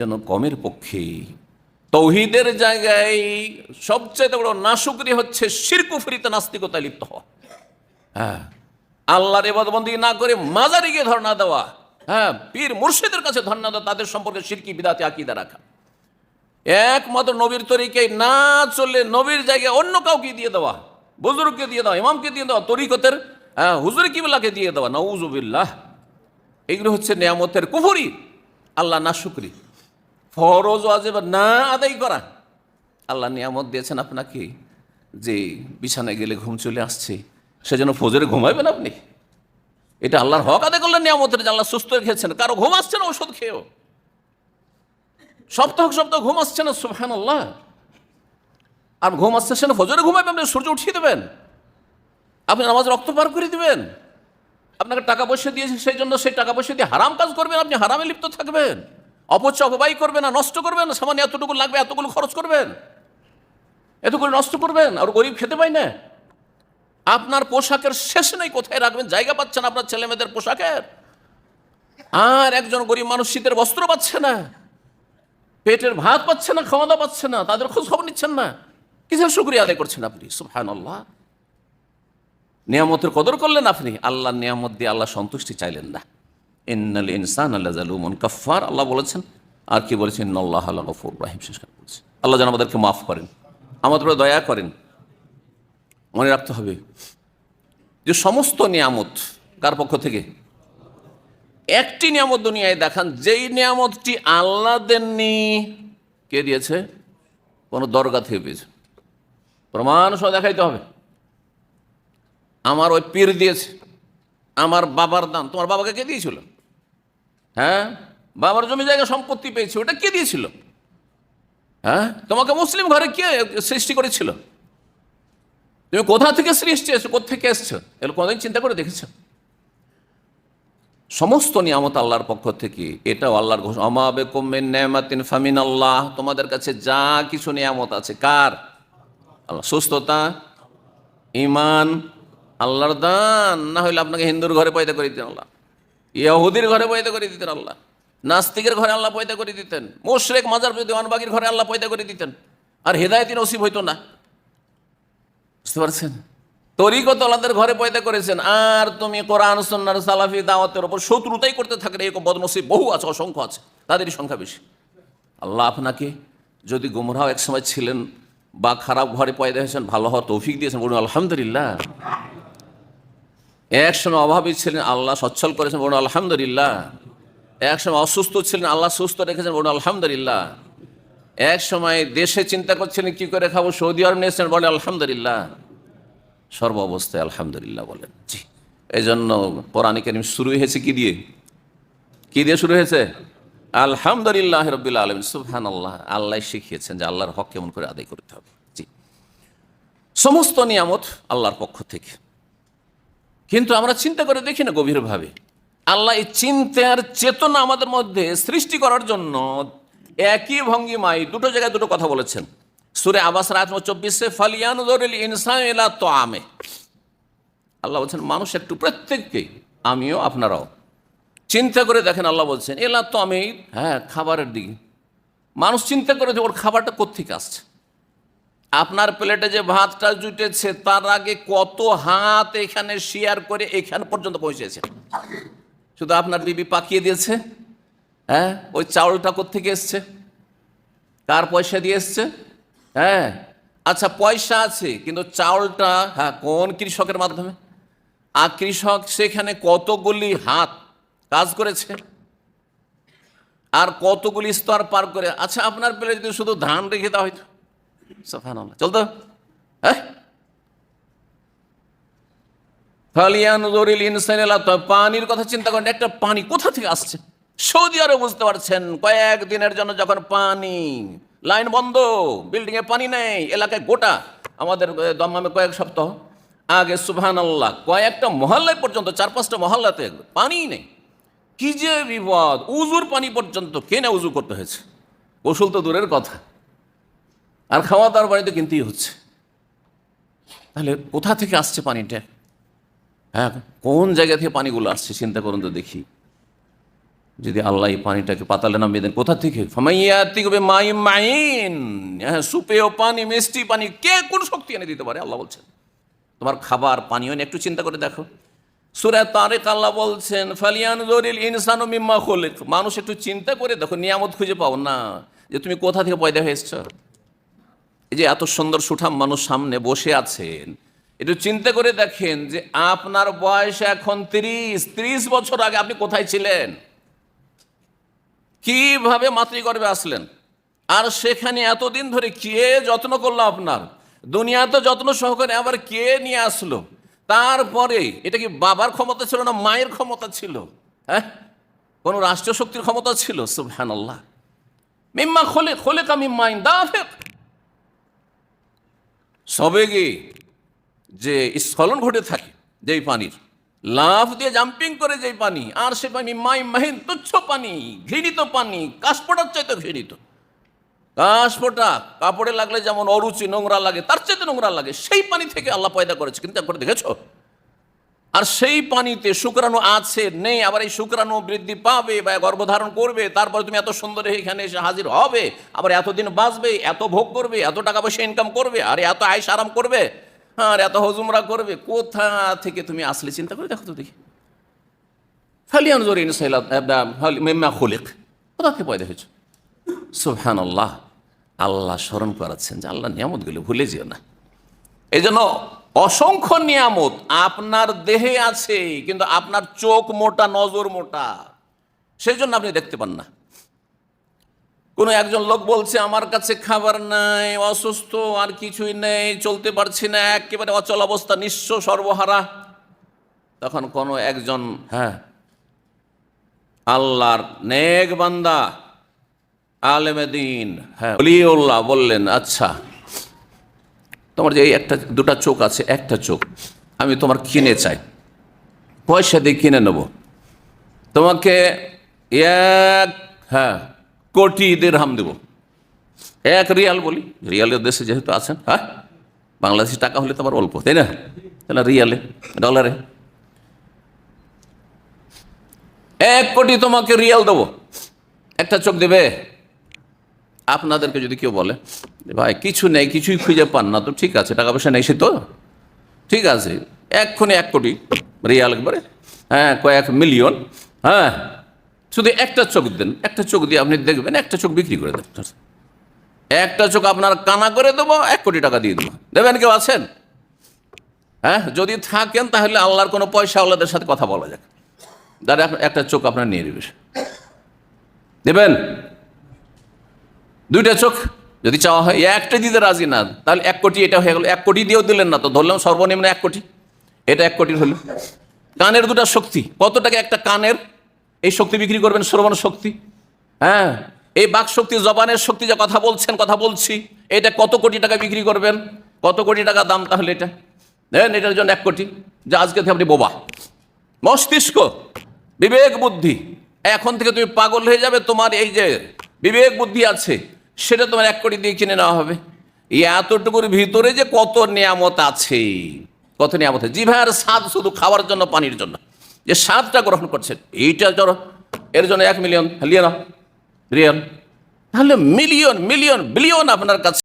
যেন কমের পক্ষে। তৌহিদের জায়গায় সবচেয়ে বড় নাশুকরি হচ্ছে শিরকুফরিতে নাস্তিকতায় লিপ্ত হওয়া। হ্যাঁ আল্লাহর এবাদবন্দি না করে মাজারে গিয়ে ধর্ণা দেওয়া। হ্যাঁ পীর মুর্শিদের কাছে ধর্ণা দেওয়া তাদের সম্পর্কে সিরকি বিদাতে আকিদা রাখা। একমাত্র নবীর তরিকে না চললে নবীর জায়গায় অন্য কাউকে দিয়ে দেওয়া বুজুর্গকে দিয়ে দেওয়া ইমামকে দিয়ে দেওয়া তরিকতের হ্যাঁ, হুজুর কিবলাকে দিয়ে দেওয়া নউজুবিল্লাহ। এগুলো হচ্ছে নিয়ামতের কুফুরি আল্লাহ না শুকরি ফরজ ওয়াজেব না আদায় করা। আল্লাহ নিয়ামত দিয়েছেন আপনাকে যে বিছানায় গেলে ঘুম চলে আসছে, সেজন্য ফজরে ঘুমাবেন আপনি। এটা আল্লাহর হক আদায় করলেন নিয়ামতের যে আল্লাহ সুস্থ রেখেছেন। কারও ঘুম আসছে না ওষুধ খেয়েও। সপ্তাহ সপ্তাহ ঘুম আসছে না সুফহান আল্লাহ আর ঘুম আসছে সে না ফজরে ঘুমাবেন আপনি সূর্য উঠিয়ে দেবেন। আপনি নামাজ রক্ত পার করে দিবেন। আপনাকে টাকা পয়সা দিয়েছে, সেই জন্য সেই টাকা পয়সা দিয়ে হারাম কাজ করবেন, আপনি হারামে লিপ্ত থাকবেন। অপচয় অপবাই করবেন না নষ্ট করবেন না সামান্য এতটুকু লাগবে, এতগুলো খরচ করবেন। এতগুলো নষ্ট করবেন, আর গরিব খেতে পাই না। আপনার পোশাকের শেষ নেই, কোথায় রাখবেন? জায়গা পাচ্ছেন আপনার ছেলে মেয়েদের পোশাকের। আর একজন গরিব মানুষ শীতের বস্ত্র পাচ্ছে না, পেটের ভাত পাচ্ছে না খাওয়া দাওয়া পাচ্ছে না, তাদের খোঁজ খবর নিচ্ছেন না। কিসের শুক্রিয়া আদায় করছেন আপনি? সুফহান নিয়ামতের কদর করলেন আপনি। আল্লাহ নিয়ামত দিয়ে আল্লাহ সন্তুষ্টি চাইলেন না। ইন্নাল ইনসান আল্লাহ জালুমন আল্লাহ বলেছেন, আর কি বলেছেন? আল্লাহ আল্লাহ গফুর রাহিম। শেষ বলেছে। আল্লাহ যেন আমাদেরকে মাফ করেন, আমাদের দয়া করেন। মনে রাখতে হবে যে সমস্ত নিয়ামত কার পক্ষ থেকে? একটি নিয়ামত দুনিয়ায় দেখান, যেই নিয়ামতটি আল্লাহ দেননি, কে দিয়েছে? কোনো দরগা থেকে পেয়েছে। প্রমাণ সহ দেখাইতে হবে। আমার ওই পীর দিয়েছে, আমার বাবার দান। তোমার বাবাকে কে দিয়েছিল? হ্যাঁ? বাবার জমি জায়গা সম্পত্তি পেয়েছে, ওটা কে দিয়েছিল? হ্যাঁ? তোমাকে মুসলিম ঘরে কে সৃষ্টি করেছিল? তুমি কোথা থেকে সৃষ্টি এসছো? কোথেকে এসছো? এগুলো কোনোদিন চিন্তা করে দেখেছ? সমস্ত নিয়ামত আল্লাহর পক্ষ থেকে, এটাও আল্লাহর ফামিন আল্লাহ তোমাদের কাছে যা কিছু নিয়ামত আছে, কার? আল্লাহ, সুস্থতা ইমান আল্লাহর দান। না হইলে আপনাকে হিন্দুর ঘরে পয়দা করে দিতেন আল্লাহ। ইয়াহুদির ঘরে পয়দা করে দিতেন আল্লাহ। নাস্তিকের ঘরে আল্লাহ পয়দা করে দিতেন। মোশরেক, মাজার দেওয়ানবাগির ঘরে আল্লাহ পয়দা করে দিতেন। আর হেদায়তি নসিব হইতো না। বুঝতে পারছেন? তরিকত আল্লাহদের ঘরে পয়দা করেছেন। আর তুমি কোরআন সন্ন্যার সালাফি, দাওয়াতের ওপর শত্রুতাই করতে থাকলে এরকম বদনসিব বহু আছে, অসংখ্য আছে। তাদেরই সংখ্যা বেশি। আল্লাহ আপনাকে যদি গুমরাহ এক সময় ছিলেন বা খারাপ ঘরে পয়দা হয়েছেন, ভালো হওয়ার তৌফিক দিয়েছেন, বলুন আলহামদুলিল্লাহ। এক সময় অভাবী ছিলেন আল্লাহ, সচ্ছল করেছেন বলুন আলহামদুলিল্লাহ। এক সময় অসুস্থ ছিলেন, আল্লাহ সুস্থ রেখেছেন বলুন আলহামদুলিল্লাহ। এক সময় দেশে চিন্তা করছিলেন, কি করে খাব? সৌদি আরব নিয়েছেন বলে আলহামদুলিল্লাহ। সর্ব অবস্থায় আলহামদুলিল্লাহ বলেন, জি। এই জন্য পৌরাণিক শুরু হয়েছে কি দিয়ে? কি দিয়ে শুরু হয়েছে? আলহামদুলিল্লাহ রবিল আলম সুবহান আল্লাহ আল্লাহ শিখিয়েছেন যে আল্লাহর হক কেমন করে আদায় করতে হবে, জি। সমস্ত নিয়ামত আল্লাহর পক্ষ থেকে। কিন্তু আমরা চিন্তা করে দেখি না গভীরভাবে। আল্লাহ এই চিন্তার চেতনা আমাদের মধ্যে সৃষ্টি করার জন্য একই ভঙ্গিমায় দুটো জায়গায় দুটো কথা বলেছেন। সুরে আবাস রাত চব্বিশে ফালিয়ানুদরিল ইনসান তো আমে আল্লাহ বলছেন মানুষ একটু প্রত্যেককে, আমিও আপনারাও। চিন্তা করে দেখেন আল্লাহ বলছেন এলা তো আমি হ্যাঁ খাবারের দিকে। মানুষ চিন্তা করে যে ওর খাবারটা কোথেকে আসছে? আপনার প্লেটে যে ভাতটা জুটেছে, তার আগে কত হাত এখানে শেয়ার করে এখান পর্যন্ত পৌঁছেছে? শুধু আপনার বিবি পাকিয়ে দিয়েছে হ্যাঁ? ওই চাউলটা কোথেকে এসছে? কার পয়সা দিয়ে এসছে? হ্যাঁ? আচ্ছা পয়সা আছে, কিন্তু চাউলটা হ্যাঁ কোন কৃষকের মাধ্যমে? আর কৃষক সেখানে কতগুলি হাত কাজ করেছে? আর কতগুলি স্তর পার করে? আচ্ছা আপনার পেলে যদি শুধু ধান রেখে দেওয়া হয়তো পানির কথা চিন্তা করেন একটা পানি কোথা থেকে আসছে সৌদি আরব বুঝতে পারছেন জন্য যখন পানি লাইন বন্ধ বিল্ডিং এ পানি নেই এলাকায় গোটা আমাদের দমামে কয়েক সপ্তাহ আগে সুবহান আল্লাহ কয়েকটা মহল্লায় পর্যন্ত চার পাঁচটা মহল্লাতে পানি নেই কি যে বিপদ উজুর পানি পর্যন্ত কেনে উজু করতে হয়েছে কৌশল তো দূরের কথা আর খাওয়া দাওয়ার বাড়িতে কিনতেই হচ্ছে। তাহলে কোথা থেকে আসছে পানিটা? হ্যাঁ কোন জায়গা থেকে পানিগুলো আসছে চিন্তা করুন তো দেখি। যদি আল্লাহ এই পানিটাকে পাতালে নামিয়ে দেন, কোথা থেকে? মাইন। হ্যাঁ সুপেয় পানি, মিষ্টি পানি, কে কোন শক্তি এনে দিতে পারে? আল্লাহ বলছেন। তোমার খাবার, পানীয় নিয়ে একটু চিন্তা করে দেখো। সুরা তারেক আল্লাহ বলছেন ফালিয়ান জরিল ইনসানু মিম্মা খলিক। মানুষ একটু চিন্তা করে দেখো, নিয়ামত খুঁজে পাও না। যে তুমি কোথা থেকে পয়দা হয়ে এসছো যে এত সুন্দর সুঠাম মানুষ সামনে বসে আছেন, একটু চিন্তা করে দেখেন যে আপনার বয়স এখন তিরিশ, ত্রিশ বছর আগে আপনি কোথায় ছিলেন? কীভাবে মাতৃগর্ভে আসলেন? আর সেখানে এতদিন ধরে কে যত্ন করল আপনার? দুনিয়া তো যত্ন সহকারে আবার কে নিয়ে আসলো? তারপরে এটা কি বাবার ক্ষমতা ছিল না মায়ের ক্ষমতা ছিল? হ্যাঁ? কোনো রাষ্ট্রীয় শক্তির ক্ষমতা ছিল? সুবহান আল্লাহ মিম্মা খোলে খোলে কা মিম্মাইন দাফেক সবেগে যে স্খলন ঘটে থাকে যেই পানির। লাভ দিয়ে জাম্পিং করে যেই পানি, আর সে পানি মাই মাহিন তুচ্ছ পানি, ঘৃণিত পানি কাশপোটার চাইতে ঘৃণিত। কাশপোটা কাপড়ে লাগলে যেমন অরুচি নোংরা লাগে, তার চাইতে নোংরা লাগে, সেই পানি থেকে আল্লাহ পয়দা করেছে। কিন্তু একবার দেখেছ? আর সেই পানিতে শুক্রাণু আছে, নেই, আবার এই শুক্রাণু বৃদ্ধি পাবে বা গর্ভধারণ করবে, তারপরে তুমি এত সুন্দর এখানে এসে হাজির হবে, আবার এতদিন বাঁচবে, এত ভোগ করবে, এত টাকা পয়সা ইনকাম করবে, আর এত আয়স আরাম করবে, আর এত হজুমরা করবে, কোথা থেকে তুমি আসলে চিন্তা করে দেখো তো দেখি। ফালিয়ান জরিন মেম্মা খুলিক, কোথা থেকে পয়দা হয়েছে? সুহান আল্লাহ আল্লাহ স্মরণ করাচ্ছেন যে আল্লাহ নিয়ামতগুলো ভুলে যেও না। এই জন্য অসংখ্য নিয়ামত আপনার দেহে আছে কিন্তু আপনার চোখ মোটা নজর মোটা। সেই জন্য আপনি দেখতে পান না। কোনো একজন লোক বলছে আমার কাছে খাবার নাই অসুস্থ আর কিছুই নেই চলতে পারছি না একেবারে অচল অবস্থা নিঃস্ব সর্বহারা। তখন কোনো একজন হ্যাঁ আল্লাহর নেক বান্দা আলেমেদিন হ্যাঁ। বললেন আচ্ছা। তোমার যে একটা, দুটা চোখ আছে, একটা চোখ, আমি তোমার কিনে চাই। পয়সা দিয়ে কিনে নেব। তোমাকে এক হ্যাঁ কোটি হাম দেব। এক রিয়াল বলি, রিয়ালের দেশে যেহেতু আছেন হ্যাঁ বাংলাদেশি টাকা হলে তোমার অল্প, তাই না? তাহলে রিয়ালে, ডলারে। এক কোটি তোমাকে রিয়াল দেবো। একটা চোখ দেবে? আপনাদেরকে যদি কেউ বলে ভাই, কিছু নেই, কিছুই খুঁজে পান না, তো ঠিক আছে, টাকা পয়সা নেই সে তো? ঠিক আছে এক্ষণে এক কোটি রিয়াল একবারে হ্যাঁ কয়েক মিলিয়ন হ্যাঁ শুধু একটা চোখ দেন, একটা চোখ দিয়ে আপনি দেখবেন, একটা চোখ বিক্রি করে দেন একটা চোখ আপনার কানা করে দেবো, এক কোটি টাকা দিয়ে দেবো। দেবেন কেউ আছেন? হ্যাঁ যদি থাকেন, তাহলে আল্লাহর কোনো পয়সা আল্লাহদের সাথে কথা বলা যাক। দাঁড়া একটা চোখ আপনার নিয়ে নেবে দেবেন? দুইটা চোখ যদি চাওয়া হয় একটা দিতে রাজি না, তাহলে এক কোটি এটা হয়ে গেল। এক কোটি দিয়েও দিলেন না তো, ধরলাম সর্বনিম্ন এক কোটি। এটা এক কোটির হলো। কানের দুটা শক্তি, কত টাকা একটা কানের? এই শক্তি বিক্রি করবেন, শ্রবণ শক্তি। হ্যাঁ এই বাক শক্তি, জবানের শক্তি যা কথা বলছেন, কথা বলছি, এটা কত কোটি টাকা বিক্রি করবেন? কত কোটি টাকা দাম তাহলে এটা? দেন, এটার জন্য এক কোটি। যা আজকে আপনি বোবা। মস্তিষ্ক, বিবেক বুদ্ধি। এখন থেকে তুমি পাগল হয়ে যাবে, তোমার এই যে বিবেক বুদ্ধি আছে সেটা তোমার এক কোটি দিয়ে কিনে নেওয়া হবে। এই এতটুকুর ভিতরে যে কত নিয়ামত আছে, কত নিয়ামত আছে। জিভার স্বাদ শুধু খাওয়ার জন্য, পানির জন্য। যে স্বাদটা গ্রহণ করছেন, এইটা ধরো এর জন্য এক মিলিয়ন লিয়ে নাও তাহলে মিলিয়ন মিলিয়ন বিলিয়ন আপনার কাছে